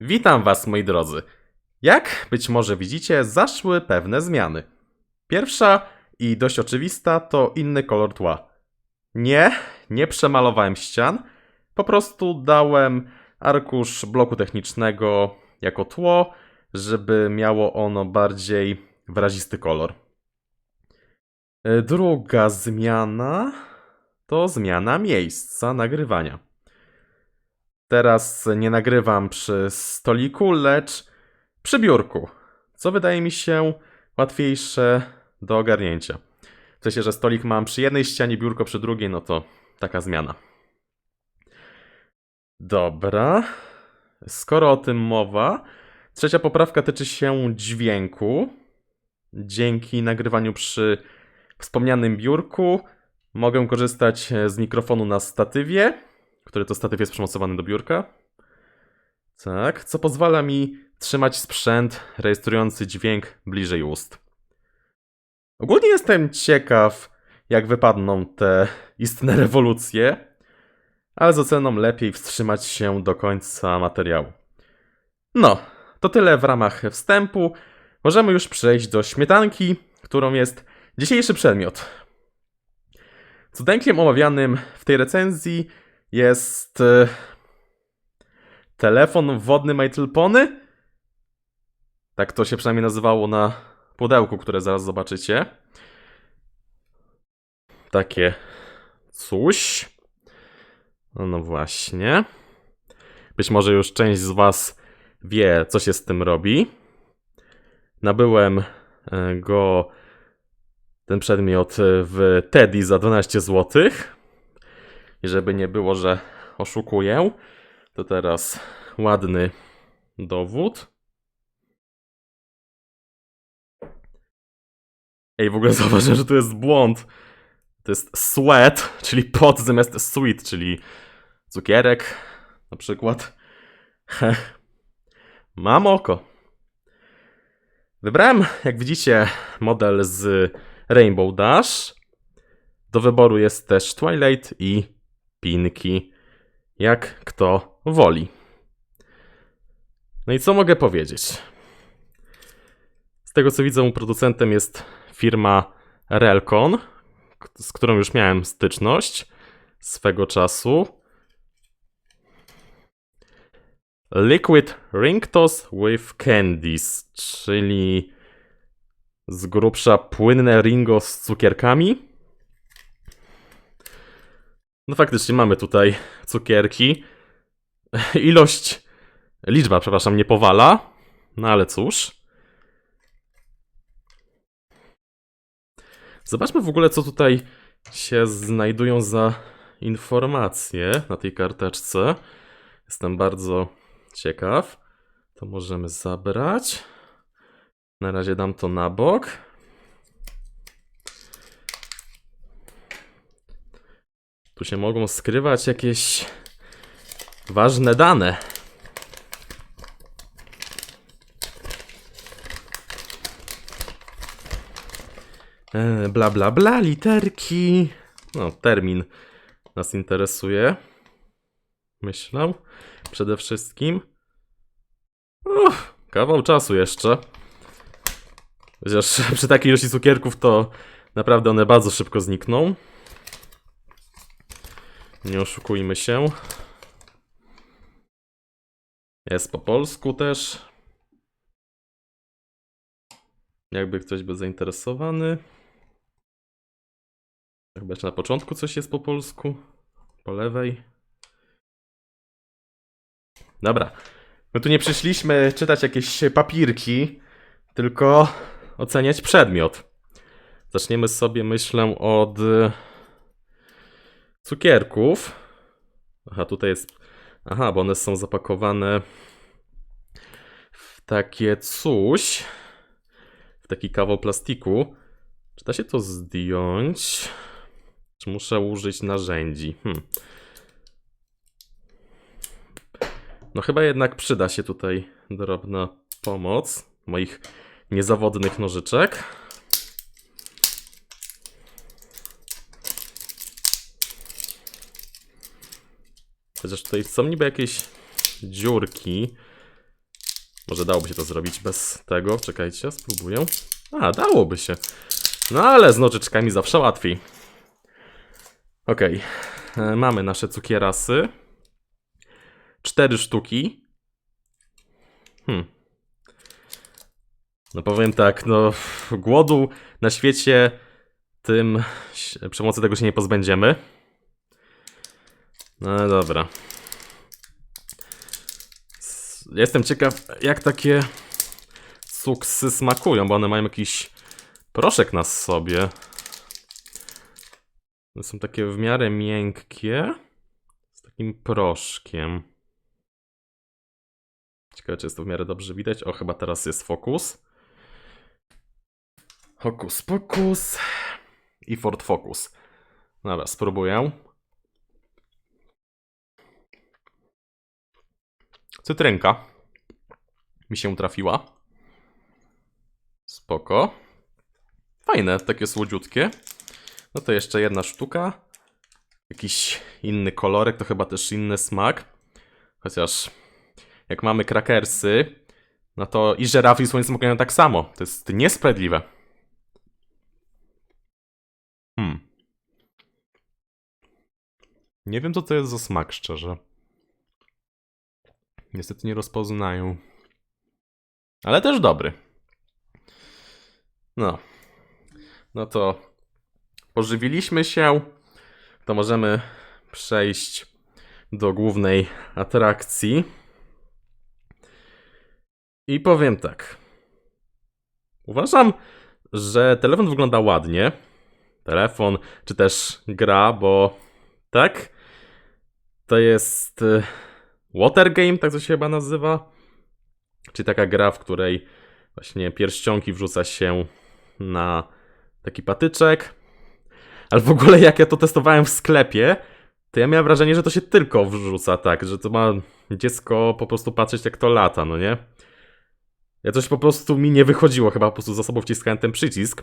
Witam Was, moi drodzy. Jak być może widzicie, zaszły pewne zmiany. Pierwsza i dość oczywista to inny kolor tła. Nie, nie przemalowałem ścian, po prostu dałem arkusz bloku technicznego jako tło, żeby miało ono bardziej wyrazisty kolor. E, Druga zmiana to zmiana miejsca nagrywania. Teraz nie nagrywam przy stoliku, lecz przy biurku, co wydaje mi się łatwiejsze do ogarnięcia. W sensie, że stolik mam przy jednej ścianie, biurko przy drugiej, no to taka zmiana. Dobra. Skoro o tym mowa, trzecia poprawka tyczy się dźwięku. Dzięki nagrywaniu przy wspomnianym biurku mogę korzystać z mikrofonu na statywie, który to statyw jest przymocowany do biurka. Tak, co pozwala mi trzymać sprzęt rejestrujący dźwięk bliżej ust. Ogólnie jestem ciekaw, jak wypadną te istne rewolucje, ale z oceną lepiej wstrzymać się do końca materiału. No, to tyle w ramach wstępu. Możemy już przejść do śmietanki, którą jest dzisiejszy przedmiot. Cudeńkiem omawianym w tej recenzji jest e, telefon wodny Little Pony. Tak to się przynajmniej nazywało na pudełku, które zaraz zobaczycie. Takie coś. No, no właśnie. Być może już część z Was wie, co się z tym robi. Nabyłem e, go, ten przedmiot, w Teddy za 12 zł. I żeby nie było, że oszukuję, to teraz ładny dowód. Ej, w ogóle zauważyłem, że tu jest błąd. To jest sweat, czyli pot zamiast sweet, czyli cukierek na przykład. Mam oko. Wybrałem, jak widzicie, model z Rainbow Dash. Do wyboru jest też Twilight i Pinki, jak kto woli. No i co mogę powiedzieć? Z tego co widzę, producentem jest firma Relcon, z którą już miałem styczność swego czasu. Liquid Ring Toss with Candies, czyli z grubsza płynne ringo z cukierkami. No faktycznie mamy tutaj cukierki. Ilość, liczba, przepraszam, nie powala. No ale cóż. Zobaczmy w ogóle, co tutaj się znajdują za informacje na tej karteczce. Jestem bardzo ciekaw. To możemy zabrać. Na razie dam to na bok. Tu się mogą skrywać jakieś ważne dane. E, Bla bla bla, literki. No, termin nas interesuje. Myślę. Przede wszystkim. Uff, kawał czasu jeszcze. Chociaż przy takiej ilości cukierków to naprawdę one bardzo szybko znikną. Nie oszukujmy się. Jest po polsku też. Jakby ktoś był zainteresowany. Chyba jeszcze na początku coś jest po polsku. Po lewej. Dobra. My tu nie przyszliśmy czytać jakieś papirki, tylko oceniać przedmiot. Zaczniemy sobie, myślę, od cukierków. Aha, tutaj jest. Aha, bo one są zapakowane w takie coś. W taki kawał plastiku. Czy da się to zdjąć? Czy muszę użyć narzędzi? Hmm. No chyba jednak przyda się tutaj drobna pomoc moich niezawodnych nożyczek. Chociaż tutaj są niby jakieś dziurki. Może dałoby się to zrobić bez tego. Czekajcie, spróbuję. A, dałoby się. No ale z nożyczkami zawsze łatwiej. Okej. E, Mamy nasze cukierasy. Cztery sztuki. Hmm. No powiem tak, no głodu na świecie tym przemocy tego się nie pozbędziemy. No dobra. Jestem ciekaw, jak takie cuksy smakują, bo one mają jakiś proszek na sobie. One są takie w miarę miękkie. Z takim proszkiem. Ciekawe, czy jest to w miarę dobrze widać. O, chyba teraz jest fokus. Hokus pokus. I Ford Focus. Dobra, spróbuję. Cytrynka mi się trafiła. Spoko. Fajne, takie słodziutkie. No to jeszcze jedna sztuka. Jakiś inny kolorek, to chyba też inny smak. Chociaż jak mamy krakersy, no to i żerafy i słonie smakują tak samo. To jest niesprawiedliwe. Hmm. Nie wiem, co to jest za smak, szczerze. Niestety nie rozpoznają. Ale też dobry. No. No to pożywiliśmy się. To możemy przejść do głównej atrakcji. I powiem tak. Uważam, że telefon wygląda ładnie. Telefon, czy też gra, bo tak. To jest y, Water Game, tak to się chyba nazywa. Czyli taka gra, w której właśnie pierścionki wrzuca się na taki patyczek. Ale w ogóle jak ja to testowałem w sklepie, to ja miałem wrażenie, że to się tylko wrzuca tak, że to ma dziecko po prostu patrzeć jak to lata, no nie? Ja coś po prostu mi nie wychodziło, chyba po prostu za sobą wciskałem ten przycisk.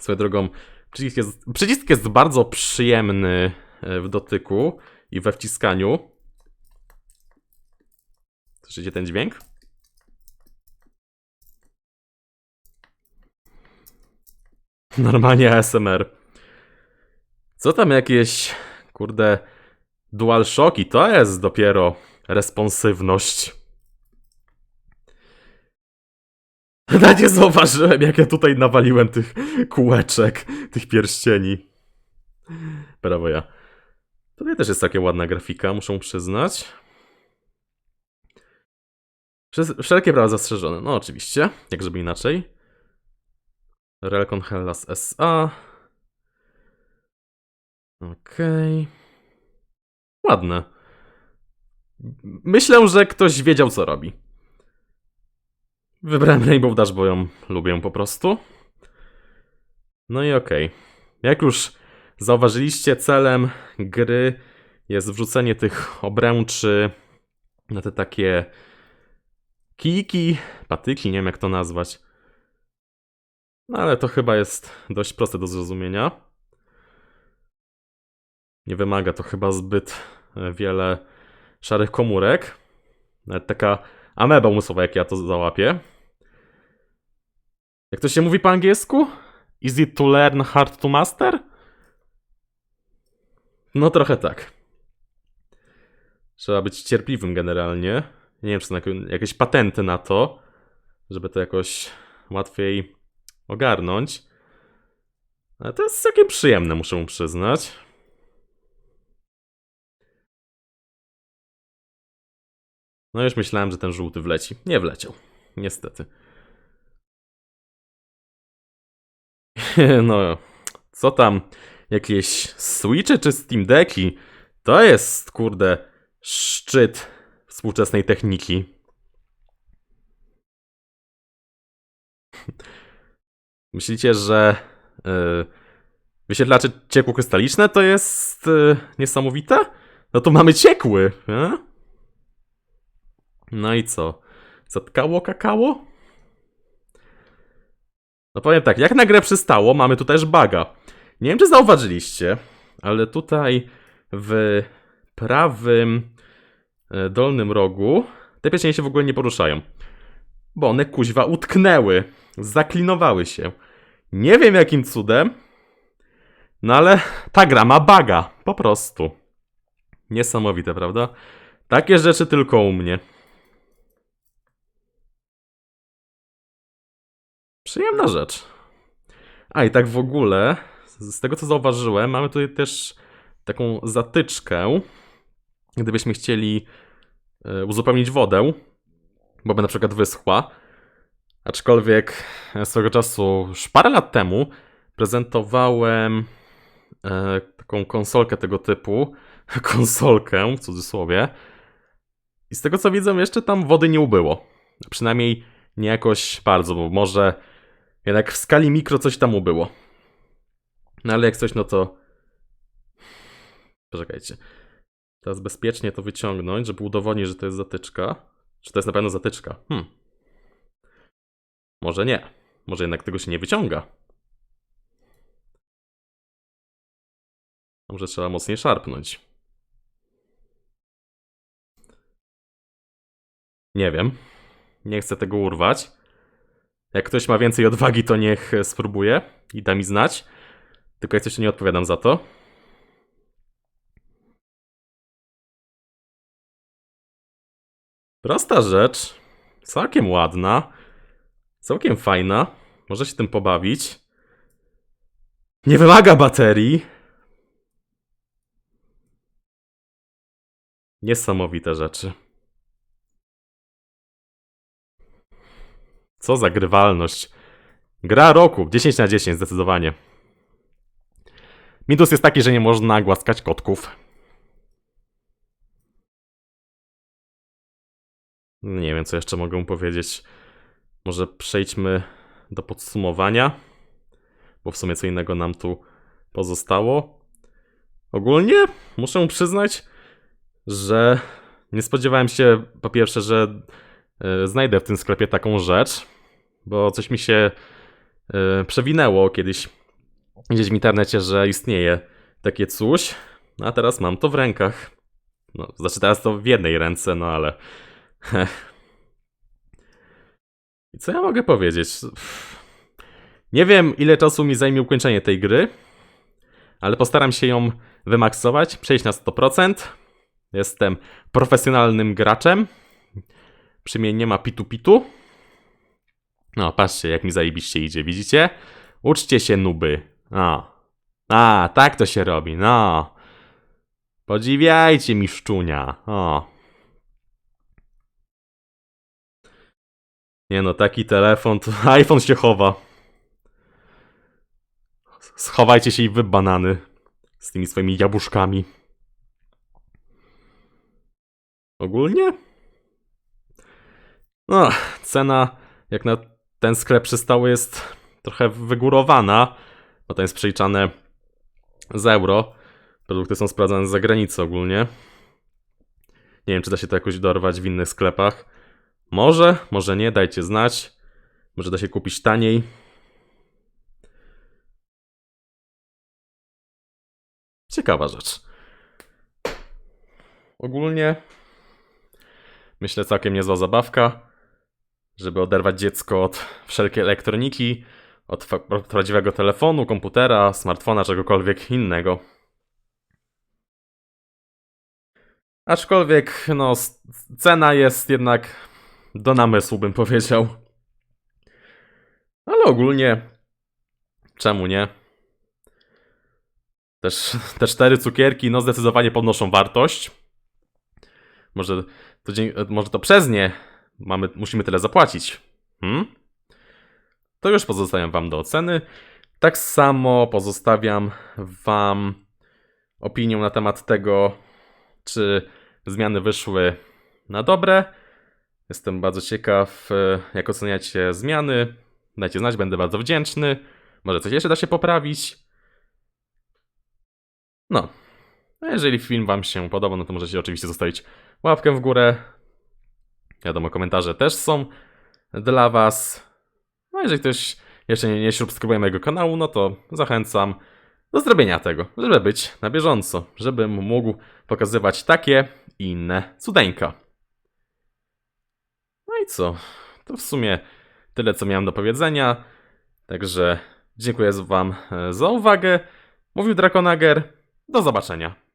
Swoją drogą, przycisk jest, przycisk jest bardzo przyjemny e, w dotyku i we wciskaniu. Słyszycie ten dźwięk? Normalnie ASMR. Co tam jakieś, kurde, DualShocki? To jest dopiero responsywność. Nawet nie zauważyłem, jak ja tutaj nawaliłem tych kółeczek, tych pierścieni. Brawo ja. Tutaj też jest taka ładna grafika, muszę przyznać. Wszelkie prawa zastrzeżone. No oczywiście, jak żeby inaczej. Relcon Hellas SA. Okej. Ładne. Myślę, że ktoś wiedział, co robi. Wybrałem Rainbow Dash, bo ją lubię po prostu. No i okej. Jak już zauważyliście, celem gry jest wrzucenie tych obręczy na te takie kijki, patyki, nie wiem jak to nazwać. No ale to chyba jest dość proste do zrozumienia. Nie wymaga to chyba zbyt e, wiele szarych komórek. Nawet taka ameba umysłowa, jak ja to załapię. Jak to się mówi po angielsku? Easy to learn, hard to master? No trochę tak. Trzeba być cierpliwym generalnie. Nie wiem, czy są jak- jakieś patenty na to, żeby to jakoś łatwiej ogarnąć. Ale to jest całkiem przyjemne, muszę przyznać. No już myślałem, że ten żółty wleci. Nie wleciał. Niestety. No, co tam? Jakieś Switche czy Steam Decki? To jest, kurde, szczyt współczesnej techniki. Myślicie, że yy, wyświetlacze ciekłokrystaliczne to jest yy, niesamowite? No to mamy ciekły, nie? No i co? Zatkało kakao? No powiem tak, jak na grę przystało, mamy tu też baga. Nie wiem, czy zauważyliście, ale tutaj w prawym dolnym rogu te pierścienie się w ogóle nie poruszają. bo one kuźwa utknęły, zaklinowały się. Nie wiem jakim cudem, no ale ta gra ma baga, po prostu. Niesamowite, prawda? Takie rzeczy tylko u mnie. Przyjemna rzecz. A i tak w ogóle, z tego co zauważyłem, mamy tutaj też taką zatyczkę. Gdybyśmy chcieli e, uzupełnić wodę, bo by na przykład wyschła. Aczkolwiek e, swego czasu, już parę lat temu, prezentowałem e, taką konsolkę tego typu. Konsolkę w cudzysłowie. I z tego co widzę, jeszcze tam wody nie ubyło. Przynajmniej nie jakoś bardzo, bo może jednak w skali mikro coś tam ubyło. No ale jak coś, no to. Poczekajcie. Teraz bezpiecznie to wyciągnąć, żeby udowodnić, że to jest zatyczka. Czy to jest na pewno zatyczka? Hmm. Może nie. Może jednak tego się nie wyciąga. Może trzeba mocniej szarpnąć. Nie wiem. Nie chcę tego urwać. Jak ktoś ma więcej odwagi, to niech spróbuje i da mi znać. Tylko jak coś nie odpowiadam za to. Prosta rzecz. Całkiem ładna. Całkiem fajna. Może się tym pobawić. Nie wymaga baterii. Niesamowite rzeczy. Co za grywalność. Gra roku. 10 na 10 zdecydowanie. Minus jest taki, że nie można głaskać kotków. Nie wiem, co jeszcze mogę powiedzieć. Może przejdźmy do podsumowania, bo w sumie co innego nam tu pozostało. Ogólnie muszę przyznać, że nie spodziewałem się po pierwsze, że e, znajdę w tym sklepie taką rzecz, bo coś mi się e, przewinęło kiedyś gdzieś w internecie, że istnieje takie coś, a teraz mam to w rękach. No, znaczy teraz to w jednej ręce, no ale... I co ja mogę powiedzieć? Nie wiem, ile czasu mi zajmie ukończenie tej gry, ale postaram się ją wymaksować, przejść na 100%. Jestem profesjonalnym graczem. Przy mnie nie ma pitu-pitu. No, patrzcie, jak mi zajebiście idzie, widzicie? Uczcie się, nuby. O. A, tak to się robi, no. Podziwiajcie mi szczunia. O. Nie no, taki telefon, to iPhone się chowa. Schowajcie się i wy banany. Z tymi swoimi jabłuszkami. Ogólnie? No, cena jak na ten sklep przystało jest trochę wygórowana, bo to jest przeliczane z euro. Produkty są sprawdzane z zagranicy ogólnie. Nie wiem, czy da się to jakoś dorwać w innych sklepach. Może, może nie, dajcie znać. Może da się kupić taniej. Ciekawa rzecz. Ogólnie myślę całkiem niezła zabawka, żeby oderwać dziecko od wszelkiej elektroniki, od prawdziwego telefonu, komputera, smartfona, czegokolwiek innego. Aczkolwiek, no, cena jest jednak do namysłu, bym powiedział. Ale ogólnie, czemu nie? Też te cztery cukierki, no, zdecydowanie podnoszą wartość. Może to, może to przez nie mamy, musimy tyle zapłacić. Hmm? To już pozostawiam Wam do oceny. Tak samo pozostawiam Wam opinię na temat tego, czy zmiany wyszły na dobre. Jestem bardzo ciekaw, e, jak oceniacie zmiany. Dajcie znać, będę bardzo wdzięczny. Może coś jeszcze da się poprawić. No. Jeżeli film Wam się podoba, no to możecie oczywiście zostawić łapkę w górę. Wiadomo, komentarze też są dla Was. No, jeżeli ktoś jeszcze nie, nie subskrybuje mojego kanału, no to zachęcam do zrobienia tego, żeby być na bieżąco, żebym mógł pokazywać takie i inne cudeńka. Co? to w sumie tyle, co miałem do powiedzenia. Także dziękuję Wam e, za uwagę. Mówił Drakonager. Do zobaczenia.